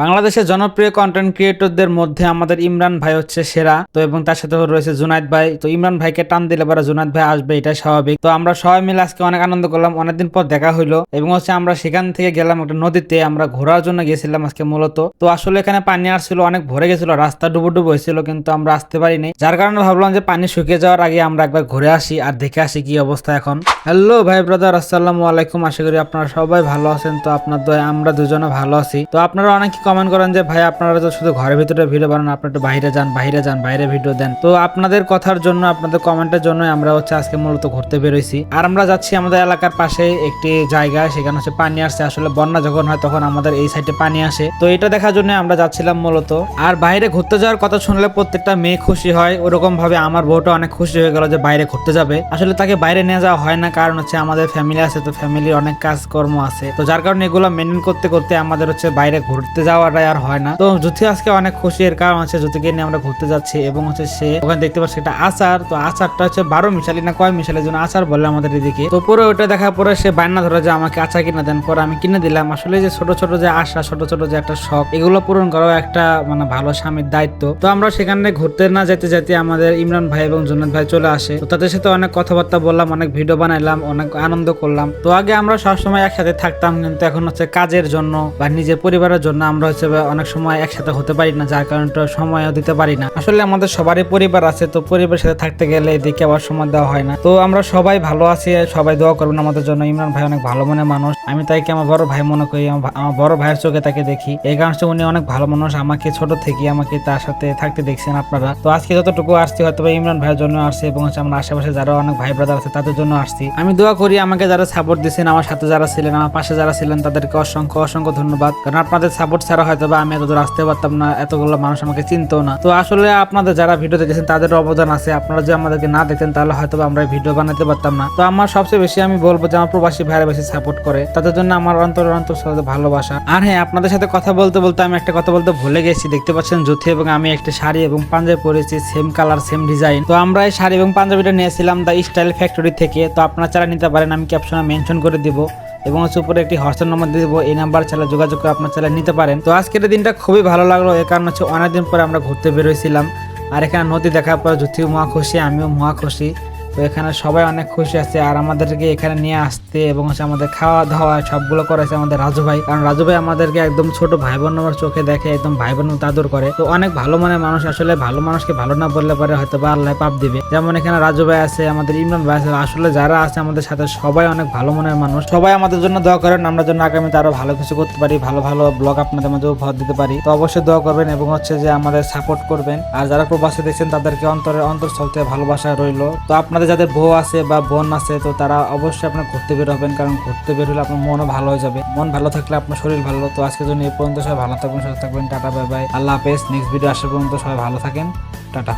বাংলাদেশের জনপ্রিয় কন্টেন্ট ক্রিয়েটরদের মধ্যে আমাদের ইমরান ভাই হচ্ছে সেরা। তো এবং তার সাথে রয়েছে জুনাইদ ভাই। তো ইমরান ভাইকে টান দিলে পরে জুনাইদ ভাই আসবে এটা স্বাভাবিক। তো আমরা সবাই মিলে আজকে অনেক আনন্দ করলাম, অনেকদিন পর দেখা হইল। এবং হচ্ছে আমরা সেখান থেকে গেলাম একটা নদীতে, আমরা ঘোরার জন্য গেছিলাম আজকে মূলত। তো আসলে এখানে পানি আসছিল, অনেক ভরে গেছিল, রাস্তা ডুবো ডুবো হয়েছিল, কিন্তু আমরা আসতে পারিনি। যার কারণে ভাবলাম যে পানি শুকিয়ে যাওয়ার আগে আমরা একবার ঘুরে আসি আর দেখে আসি কি অবস্থা এখন। হ্যালো ভাই ব্রাদার আসসালামু আলাইকুম। আশা করি আপনারা সবাই ভালো আছেন। তো আপনার দয় আমরা দুজনে ভালো আছি। তো আপনারা অনেকে কমেন্ট করেন যে ভাই আপনারা তো শুধু ঘরের ভিতরে ভিডিও বানান, আপনারা একটু বাইরে যান বাইরে যান, বাইরে ভিডিও দেন। তো আপনাদের কথার জন্য, আপনাদের কমেন্টের জন্য আমরা হচ্ছে আজকে মূলত ঘুরতে বেরোইছি। আর আমরা যাচ্ছি আমাদের এলাকার পাশে একটি জায়গা, সেখানে হচ্ছে পানি আসছে। আসলে বন্যা যখন হয়, তখন আমাদের এই সাইডে পানি আসে। তো এটা দেখার জন্য আমরা যাচ্ছিলাম মূলত। আর বাইরে ঘুরতে যাওয়ার কথা শুনলে প্রত্যেকটা মেয়ে খুশি হয়। ওরকম ভাবে আমার বউটা অনেক খুশি হয়ে গেল যে, বাইরে ঘুরতে যাবে। আসলে তাকে বাইরে নিয়ে যাওয়া হয় না, কারণ হচ্ছে আমাদের ফ্যামিলি আছে, তো ফ্যামিলির অনেক কাজকর্ম আছে। তো যার কারণে এগুলো মেনটেন করতে করতে আমাদের হচ্ছে বাইরে ঘুরতে যাওয়াটাই আর হয় না। তো জ্যোতি আজকে অনেক খুশি, এর কারণ হচ্ছে জ্যোতিকে নিয়ে আমরা ঘুরতে যাচ্ছি এবং হচ্ছে সে ওখানে দেখতে পাচ্ছি একটা আচার। তো আচারটা হচ্ছে বারো মিশালি না কয় মিশালের জন্য আচার বলে আমাদের এদিকে। তো পরে ওটা দেখার পরে সে বায়না ধরে যে আমাকে আচার কিনে দেন। পরে আমি কিনে দিলাম। আসলে যে ছোট ছোট যে আশা, ছোট ছোট যে একটা শখ, এগুলো পূরণ করাও একটা মানে ভালো স্বামীর দায়িত্ব। তো আমরা সেখানে ঘুরতে না যেতে যেতে আমাদের ইমরান ভাই এবং জুনাদ ভাই চলে আসে। তো তাদের সাথে অনেক কথাবার্তা বললাম, অনেক ভিডিও বানাইলাম, অনেক আনন্দ করলাম। তো আগে আমরা সবসময় একসাথে থাকতাম, কিন্তু এখন হচ্ছে কাজের জন্য বা নিজের পরিবারের জন্য আমরা হচ্ছে অনেক সময় একসাথে হতে পারি না, যার কারণে সময়ও দিতে পারি না। আসলে আমাদের সবারই পরিবার আছে, তো পরিবারের সাথে থাকতে গেলে এদিকে আবার সময় দেওয়া হয় না। তো আমরা সবাই ভালো আছি, সবাই দোয়া করবেন আমাদের জন্য। ইমরান ভাই অনেক ভালো মনে মানুষ। আমি তাইকে আমার বড় ভাই মনে করি, আমার বড় ভাইয়ের চোখে তাকে দেখি। এই কারণে উনি অনেক ভালো মানুষ, আমাকে ছোট থেকে আমাকে তার সাথে থাকতে দেখছেন আপনারা। তো আজকে যতটুকু আসছি হয়তো ইমরান ভাইয়ের জন্য আসছে, এবং হচ্ছে আমার আশেপাশে যারা অনেক ভাই ব্রাদার আছে, তাদের জন্য আসছি। আমি দোয়া করি আমাকে যারা সাপোর্ট দিচ্ছেন আমার সাথে যারা ছিলেন, আমার পাশে যারা ছিলেন, তাদেরকে অসংখ্য অসংখ্য ধন্যবাদ। কারণ আপনাদের সাপোর্ট ছাড়া হয়তো বা আমি এতদূর আসতে পারতাম না, এতগুলো মানুষ আমাকে চিনতো না। তো আসলে আপনাদের যারা ভিডিও দেখেছেন তাদের অবদান আছে। আপনারা যদি আমাদেরকে না দেখতেন, তাহলে হয়তো আমরা ভিডিও বানাতে পারতাম না। তো আমার সবচেয়ে বেশি আমি বলব যে, আমার প্রবাসী ভাইরা বেশি সাপোর্ট করে। তাদের জন্য আমার অন্তর অন্তর সাথে ভালোবাসা। আর হ্যাঁ আপনাদের সাথে কথা বলতে বলতে আমি একটা কথা বলতে ভুলে গেছি। দেখতে পাচ্ছেন জ্যোতি এবং আমি একটা শাড়ি এবং পাঞ্জাবি পরেছি সেম কালার সেম ডিজাইন তো আমরা এই শাড়ি এবং পাঞ্জাবিটা নিয়েছিলাম দ্য স্টাইল ফ্যাক্টরি থেকে। তো আপনারা চারা নিতে পারেন, আমি ক্যাপশনে মেনশন করে দিব। এবং হচ্ছে উপরে একটি হোয়াটসঅ্যাপ নম্বর দিয়ে দেবো। এই নাম্বার চালা যোগাযোগ করে আপনার চালা নিতে পারেন। তো আজকের দিনটা খুবই ভালো লাগল। এর কারণ হচ্ছে অনেকদিন পরে আমরা ঘুরতে বেরোইছিলাম আর এখানে নদী দেখার পর যুদ্ধ মহা খুশি, আমিও মহা খুশি। তো এখানে সবাই অনেক খুশি আছে আর আমাদেরকে এখানে নিয়ে আসতে এবং হচ্ছে আমাদের খাওয়া দাওয়া সবগুলো করেছে আমাদের রাজু ভাই। কারণ রাজু ভাই আমাদেরকে একদম ছোট ভাই বোন আমার চোখে দেখে, একদম ভাই বোন মতো আদর করে। তো অনেক ভালো মনে মানুষ। আসলে ভালো মানুষকে ভালো না বললে পরে হয়তো বা আল্লাহ পাপ দিবে। যেমন এখানে রাজু ভাই আছে, আমাদের ইমরান ভাই আছে। আসলে যারা আছে আমাদের সাথে সবাই অনেক ভালো মনের মানুষ। সবাই আমাদের জন্য দোয়া করেন। আমরা জন্য আগামীতে আরও ভালো কিছু করতে পারি, ভালো ভালো ব্লগ আপনাদের মাঝে উপহার দিতে পারি। তো অবশ্যই দোয়া করবেন এবং হচ্ছে যে আমাদের সাপোর্ট করবেন। আর যারা প্রবাসে দেখছেন, তাদেরকে অন্তরে অন্তর থেকে ভালোবাসা রইল। তো আপনাদের যাদের বউ আছে বা বোন আছে, তো তারা অবশ্যই আপনার ঘুরতে বের হবেন, কারণ ঘুরতে বের হলে আপনার মনও ভালো হয়ে যাবে। মন ভালো থাকলে আপনার শরীর ভালো। তো আজকের জন্য এই পর্যন্ত সবাই ভালো থাকবেন, সুস্থ থাকবেন, টাটা, বাই বাই। আল্লাহ হাফেজ। নেক্সট ভিডিও আসার পর্যন্ত সবাই ভালো থাকেন। টাটা।